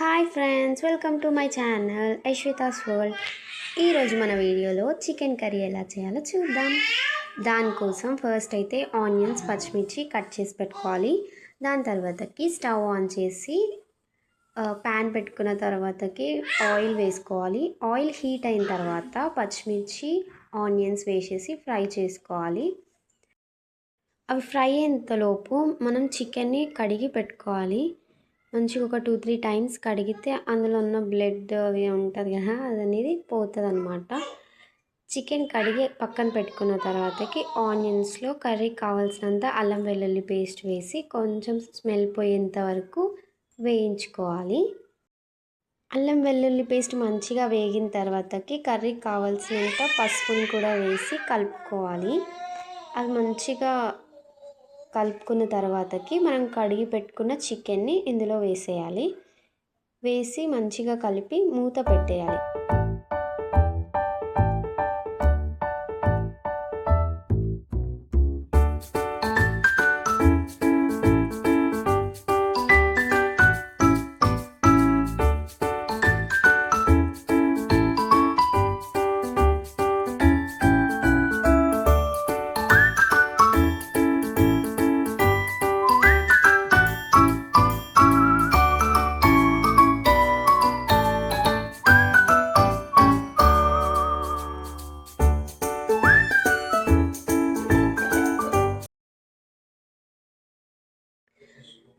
Hi friends welcome to my channel Aishwitha's world ఈరోజు మన వీడియోలో చికెన్ కర్రీ ఎలా చేయాలో చూద్దాం. దానికోసం ఫస్ట్ అయితే ఆనియన్స్ పచ్చిమిర్చి కట్ చేసి పెట్టుకోవాలి. దాని తర్వాతకి స్టవ్ ఆన్ చేసి ప్యాన్ పెట్టుకున్న తర్వాతకి ఆయిల్ వేసుకోవాలి. ఆయిల్ హీట్ అయిన తర్వాత పచ్చిమిర్చి ఆనియన్స్ వేసేసి ఫ్రై చేసుకోవాలి. అవి ఫ్రై అయ్యేంతలోపు మనం చికెన్ని కడిగి పెట్టుకోవాలి. మంచిగా ఒక టూ త్రీ టైమ్స్ కడిగితే అందులో ఉన్న బ్లడ్ అవి ఉంటుంది కదా అది అనేది పోతుంది అనమాట చికెన్ కడిగి పక్కన పెట్టుకున్న తర్వాతకి ఆనియన్స్లో కర్రీ కావాల్సినంత అల్లం వెల్లుల్లి పేస్ట్ వేసి కొంచెం స్మెల్ పోయేంత వరకు వేయించుకోవాలి. అల్లం వెల్లుల్లి పేస్ట్ మంచిగా వేగిన తర్వాతకి కర్రీకి కావాల్సినంత పసుపుని కూడా వేసి కలుపుకోవాలి. అది మంచిగా కలుపుకున్న తర్వాతకి మనం కడిగి పెట్టుకున్న చికెన్ని ఇందులో వేసేయాలి. వేసి మంచిగా కలిపి మూత పెట్టేయాలి.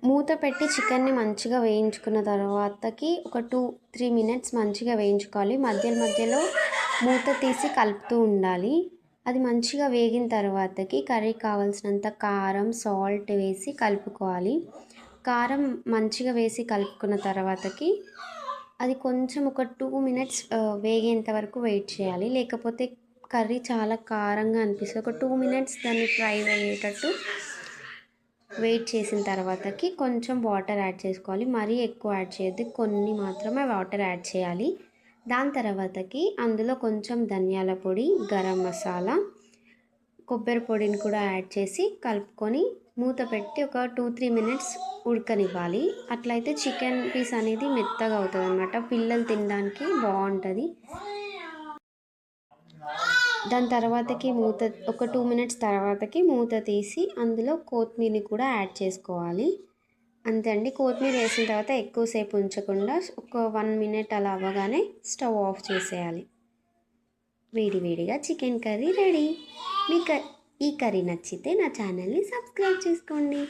మూత పెట్టి చికెన్ని మంచిగా వేయించుకున్న తర్వాతకి ఒక టూ త్రీ మినిట్స్ మంచిగా వేయించుకోవాలి. మధ్య మధ్యలో మూత తీసి కలుపుతూ ఉండాలి. అది మంచిగా వేగిన తర్వాతకి కర్రీ కావాల్సినంత కారం సాల్ట్ వేసి కలుపుకోవాలి. కారం మంచిగా వేసి కలుపుకున్న తర్వాతకి అది కొంచెం ఒక టూ మినిట్స్ వేగేంత వరకు వెయిట్ చేయాలి. లేకపోతే కర్రీ చాలా కారంగా అనిపిస్తుంది. ఒక టూ మినిట్స్ దాన్ని ఫ్రై అయ్యేటట్టు వెయిట్ చేసిన తర్వాతకి కొంచెం వాటర్ యాడ్ చేసుకోవాలి. మరీ ఎక్కువ యాడ్ చేయొద్దు. కొన్ని మాత్రమే వాటర్ యాడ్ చేయాలి. దాని తర్వాతకి అందులో కొంచెం ధనియాల పొడి గరం మసాలా కొబ్బరి పొడిని కూడా యాడ్ చేసి కలుపుకొని మూత పెట్టి ఒక టూ త్రీ మినిట్స్ ఉడకనివ్వాలి. అట్లయితే చికెన్ పీస్ అనేది మెత్తగా అవుతుంది అనమాట పిల్లలు తినడానికి బాగుంటుంది. దాని తర్వాతకి మూత ఒక టూ మినిట్స్ తర్వాతకి మూత తీసి అందులో కొత్తిమీరని కూడా యాడ్ చేసుకోవాలి. అంతే అండి. కొత్తిమీర వేసిన తర్వాత ఎక్కువసేపు ఉంచకుండా ఒక వన్ మినిట్ అలా అవ్వగానే స్టవ్ ఆఫ్ చేసేయాలి. వేడి వేడిగా చికెన్ కర్రీ రెడీ. మీకు ఈ కర్రీ నచ్చితే నా ఛానల్ని సబ్స్క్రైబ్ చేసుకోండి.